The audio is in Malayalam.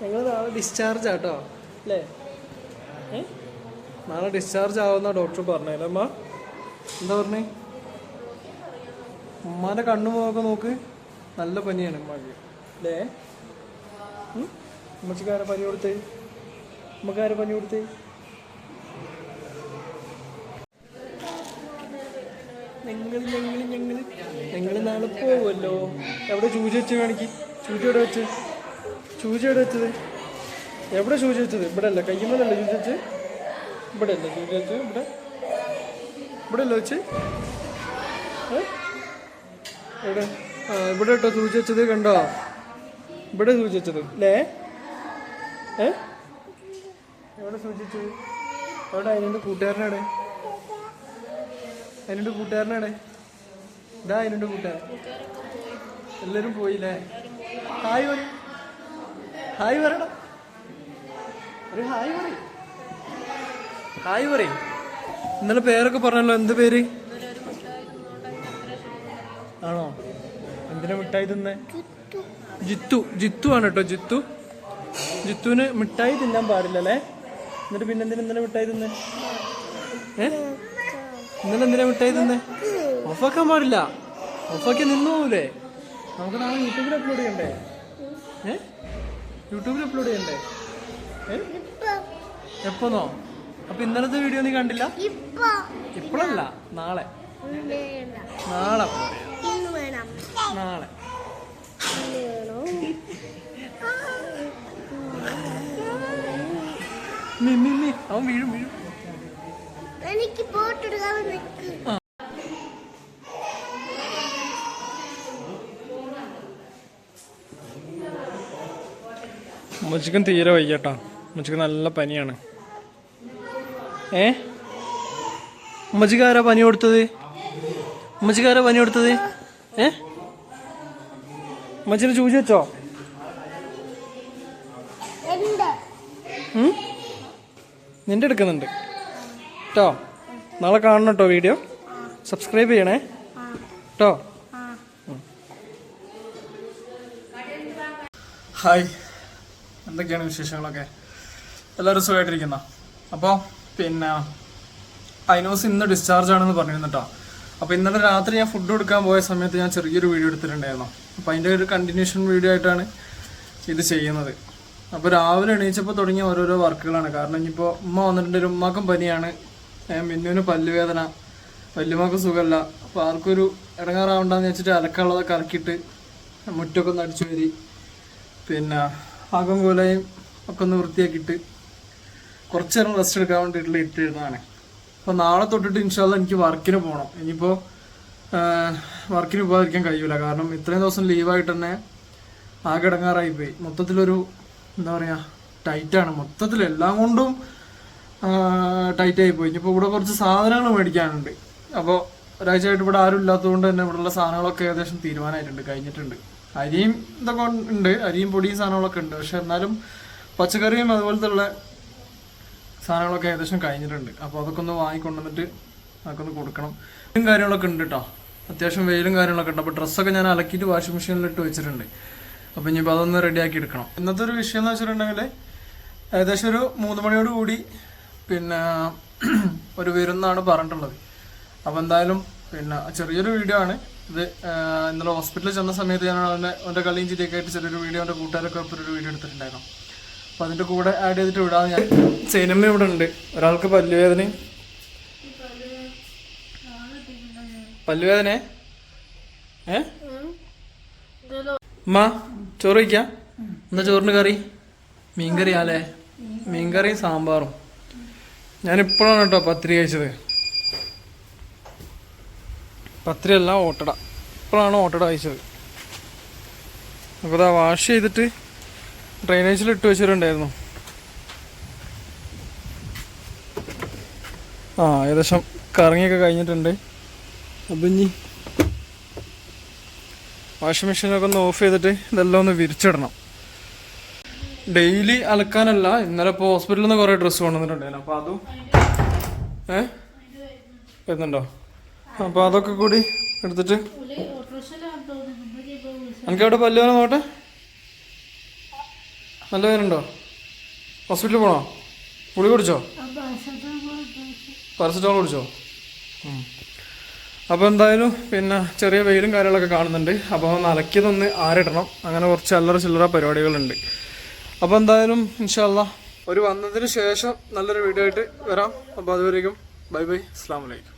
ഞങ്ങൾ നാളെ ഡിസ്ചാർജ് ആട്ടോ. അല്ലേ? നാളെ ഡിസ്ചാർജ് ആവുന്ന ഡോക്ടർ പറഞ്ഞല്ലേ അമ്മ എന്താ പറഞ്ഞേ? ഉമ്മാന്റെ കണ്ണു മുഖമൊക്കെ നോക്ക്. നല്ല പനിയാണ് ഉമ്മാക്ക്. അല്ലേ? ഉമ്മച്ചിക്കാരെ പനി കൊടുത്ത്? ഉമ്മക്കാരെ പനി കൊടുത്ത്? ഞങ്ങൾ ഞങ്ങൾ ഞങ്ങൾ ഞങ്ങൾ നാളെ പോവുമല്ലോ എവിടെ ചൂച്ച വെച്ച് കാണിക്ക്? ചൂച്ച എവിടെ വെച്ച്? ചൂച എവിടെ വെച്ചത് എവിടെ ചൂചി വെച്ചത് ഇവിടെ അല്ല കയ്യുമ്മലല്ല ചൂച വെച്ച് ഇവിടെ? അല്ല ചൂച വെച്ച്? ഇവിടെ ഇവിടെ അല്ല വെച്ച്? എവിടെ? ആ ഇവിടെ കേട്ടോ സൂചി വെച്ചത് കണ്ടോ? ഇവിടെ സൂചി വെച്ചത് അല്ലേ? ഏ? എവിടെ സൂചിച്ചത് അവിടെ അതിനുണ്ട് കൂട്ടുകാരനാണ് അതിനുണ്ട് കൂട്ടുകാരനാണ് ഇതാ അതിനുണ്ട് കൂട്ടുകാരൻ. എല്ലാരും പോയില്ലേ ഹായ് പറ ഹായ് പറയണം. ഒരു ഹായ് പറ ഹായ് പറ ഇന്നലെ പേരൊക്കെ പറഞ്ഞല്ലോ എന്ത് പേര്? ആണോ? എന്തിനാ മിഠായി തിന്നേ? ജിത്തു. ജിത്തു ആണ് കേട്ടോ ജിത്തു. ജിത്തുവിന് മിഠായി തിന്നാൻ പാടില്ലല്ലേ എന്നിട്ട് പിന്നെ എന്തിനാ ഇന്നലെ മിഠായി തിന്നേ? ഏ? ഇന്നലെ എന്തിനാ മിഠായി തിന്നേ? ഓഫാക്കാൻ പാടില്ല. ഓഫാക്കി നിന്നു പോകൂലേ നമുക്ക് നാളെ യൂട്യൂബിൽ അപ്ലോഡ് ചെയ്യണ്ടേ? ഏ? യൂട്യൂബിൽ അപ്ലോഡ് ചെയ്യണ്ടേ? എപ്പോന്നോ? അപ്പൊ ഇന്നലത്തെ വീഡിയോ നീ കണ്ടില്ല? ഇപ്പഴല്ല നാളെ. നാളെ നാളെ. നിന്നി അവൻ വീഴും വീഴും. എനിക്ക് പോട്ടെടുക്കാൻ ഉമ്മച്ചിക്കും തീരെ വയ്യട്ടാ. മുച്ചിക്ക് നല്ല പനിയാണ്. ഏ? ഉമ്മച്ചിക്കാരാ പനി കൊടുത്തത്? ഉമ്മച്ചിക്കാരാ പനി കൊടുത്തത്? ഏ? ഉമ്മച്ചിനെ ചൂചി വെച്ചോ? നിന്റെ എടുക്കുന്നുണ്ട്. കേട്ടോ നാളെ കാണണം കേട്ടോ വീഡിയോ. സബ്സ്ക്രൈബ് ചെയ്യണേ. കേട്ടോ ആ. ഹായ്. എന്തൊക്കെയാണ് വിശേഷങ്ങളൊക്കെ? എല്ലാവരും സുഖമായിട്ടിരിക്കുന്ന അപ്പോൾ പിന്നെ ഐനോസ് ഇന്ന് ഡിസ്ചാർജ് ആണെന്ന് പറഞ്ഞിരുന്നു കേട്ടോ അപ്പോൾ ഇന്നലെ രാത്രി ഞാൻ ഫുഡ് കൊടുക്കാൻ പോയ സമയത്ത് ഞാൻ ചെറിയൊരു വീഡിയോ എടുത്തിട്ടുണ്ടായിരുന്നു. അപ്പോൾ അതിന്റെ ഒരു കണ്ടിന്യൂഷൻ വീഡിയോ ആയിട്ടാണ് ഇത് ചെയ്യുന്നത്. അപ്പോൾ രാവിലെ എണീച്ചപ്പോൾ തുടങ്ങിയ ഓരോരോ വർക്കുകളാണ്. കാരണം ഇനിയിപ്പോൾ ഉമ്മ വന്നിട്ടുണ്ട് ഉമ്മാക്കും പനിയാണ്. മിന്നുവിന് പല്ലുവേദന. പല്ലുമാക്കും സുഖമല്ല അപ്പോൾ ആർക്കൊരു ഇടങ്ങാറാവണ്ടെന്ന് വെച്ചിട്ട് അലക്കാനുള്ളതൊക്കെ അലക്കിയിട്ട് മുറ്റൊക്കെ ഒന്ന് അടിച്ചു വരി പിന്നെ ആകം പോലെയും ഒക്കെ ഒന്ന് വൃത്തിയാക്കിയിട്ട് കുറച്ച് നേരം റെസ്റ്റ് എടുക്കാൻ വേണ്ടിയിട്ടുള്ള ഇട്ടിരുന്നതാണ് അപ്പോൾ നാളെ തൊട്ടിട്ട് ഇൻഷാല്ല എനിക്ക് വർക്കിന് പോകണം ഇനിയിപ്പോൾ വർക്കിന് പോകാതിരിക്കാൻ കഴിയൂല. കാരണം ഇത്രയും ദിവസം ലീവായിട്ട് തന്നെ ആകെ ഇടങ്ങാറായി പോയി. മൊത്തത്തിലൊരു എന്താ പറയുക ടൈറ്റാണ് മൊത്തത്തിൽ എല്ലാം കൊണ്ടും ടൈറ്റായി പോയി. ഇനിയിപ്പോൾ ഇവിടെ കുറച്ച് സാധനങ്ങൾ മേടിക്കാനുണ്ട്. അപ്പോൾ ഒരാഴ്ചയായിട്ട് ഇവിടെ ആരും ഇല്ലാത്തതുകൊണ്ട് തന്നെ ഇവിടെയുള്ള സാധനങ്ങളൊക്കെ ഏകദേശം തീരുമാനമായിട്ടുണ്ട് കഴിഞ്ഞിട്ടുണ്ട്. അരിയും ഇതൊക്കെ ഉണ്ട്. അരിയും പൊടിയും സാധനങ്ങളൊക്കെ ഉണ്ട്. പക്ഷെ എന്നാലും പച്ചക്കറിയും അതുപോലത്തെ ഉള്ള സാധനങ്ങളൊക്കെ ഏകദേശം കഴിഞ്ഞിട്ടുണ്ട്. അപ്പോൾ അതൊക്കെ ഒന്ന് വാങ്ങിക്കൊണ്ടുവന്നിട്ട് അതൊക്കെ ഒന്ന് കൊടുക്കണം. വെയിലും കാര്യങ്ങളൊക്കെ ഉണ്ട് കേട്ടോ അത്യാവശ്യം വെയിലും കാര്യങ്ങളൊക്കെ ഉണ്ട്. അപ്പോൾ ഡ്രസ്സൊക്കെ ഞാൻ അലക്കിയിട്ട് വാഷിംഗ് മെഷീനിൽ ഇട്ട് വെച്ചിട്ടുണ്ട്. അപ്പോൾ ഇനിയിപ്പോൾ അതൊന്ന് റെഡിയാക്കി എടുക്കണം. ഇന്നത്തെ ഒരു വിഷയം എന്ന് വെച്ചിട്ടുണ്ടെങ്കിൽ ഏകദേശം ഒരു മൂന്ന് മണിയോട് കൂടി പിന്നെ ഒരു വിരുന്നാണ് പറഞ്ഞിട്ടുള്ളത്. അപ്പോൾ എന്തായാലും പിന്നെ ചെറിയൊരു വീഡിയോ ആണ്. ഇത് ഇന്നലെ ഹോസ്പിറ്റലിൽ ചെന്ന സമയത്ത് ഞാൻ അവന്റെ അവന്റെ കളിയും ചിരിയൊക്കെ ആയിട്ട് ചെറിയൊരു വീഡിയോ അവന്റെ കൂട്ടുകാരൊക്കെ ഒപ്പം ഒരു വീഡിയോ എടുത്തിട്ടുണ്ടായിരുന്നു. അപ്പോൾ അതിന്റെ കൂടെ ആഡ് ചെയ്തിട്ട് വിടാം ഞാൻ സിനിമ ഇവിടെ ഉണ്ട് ഒരാൾക്ക് പല്ലുവേദനയും പല്ലുവേദന? ഏ? ചോറ് വയ്ക്കാം എന്താ ചോറിന് കറി? മീൻകറി അല്ലേ? മീൻകറിയും സാമ്പാറും. ഞാനിപ്പോഴാണ് കേട്ടോ പത്തിരി കഴിച്ചത്. പത്തിരി അല്ല ഓട്ടട. ഇപ്പോഴാണ് ഓട്ടട അയച്ചത്. അപ്പോൾ അതാ വാഷ് ചെയ്തിട്ട് ഡ്രൈനേജിൽ ഇട്ട് വെച്ചിട്ടുണ്ടായിരുന്നു. ആ ഏകദേശം കറങ്ങിയൊക്കെ കഴിഞ്ഞിട്ടുണ്ട്. അപ്പം ഇനി വാഷിംഗ് മെഷീനൊക്കെ ഒന്ന് ഓഫ് ചെയ്തിട്ട് ഇതെല്ലാം ഒന്ന് വിരിച്ചിടണം. ഡെയിലി അലക്കാനല്ല ഇന്നലെ ഇപ്പോൾ ഹോസ്പിറ്റലിൽ നിന്ന് കുറേ ഡ്രസ്സ് കൊണ്ടുവന്നിട്ടുണ്ടായിരുന്നു. അപ്പോൾ അതും ഏ? വരുന്നുണ്ടോ? അപ്പോൾ അതൊക്കെ കൂടി എടുത്തിട്ട് എനിക്ക് അവിടെ പല്ലുവേന പോട്ടെ? നല്ല പേരുണ്ടോ ഹോസ്പിറ്റലിൽ പോണോ? ഗുളി കുടിച്ചോ? പാരസെറ്റമോൾ കുടിച്ചോ. അപ്പോൾ എന്തായാലും പിന്നെ ചെറിയ വെയിലും കാര്യങ്ങളൊക്കെ കാണുന്നുണ്ട്. അപ്പോൾ ഒന്ന് അലക്കിയതൊന്ന് ആരിടണം. അങ്ങനെ കുറച്ച് അല്ലറ ചില്ലറ പരിപാടികളുണ്ട്. അപ്പോൾ എന്തായാലും ഇൻഷാല്ല ഒരു വന്നതിന് ശേഷം നല്ലൊരു വീഡിയോ ആയിട്ട് വരാം. അപ്പോൾ അതുവരേക്കും ബൈ ബൈ. അസ്സാം വലൈക്കും